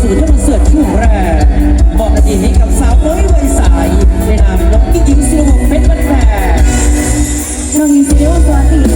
สู่ถนนเสือทุ่แร่บอกอดีตให้กับสาวน้อยวัยสายในนามน้องกิ๊กหญิงสิวงเพชรบันแพรน้องหญิงสิริวงศ์สวัสดี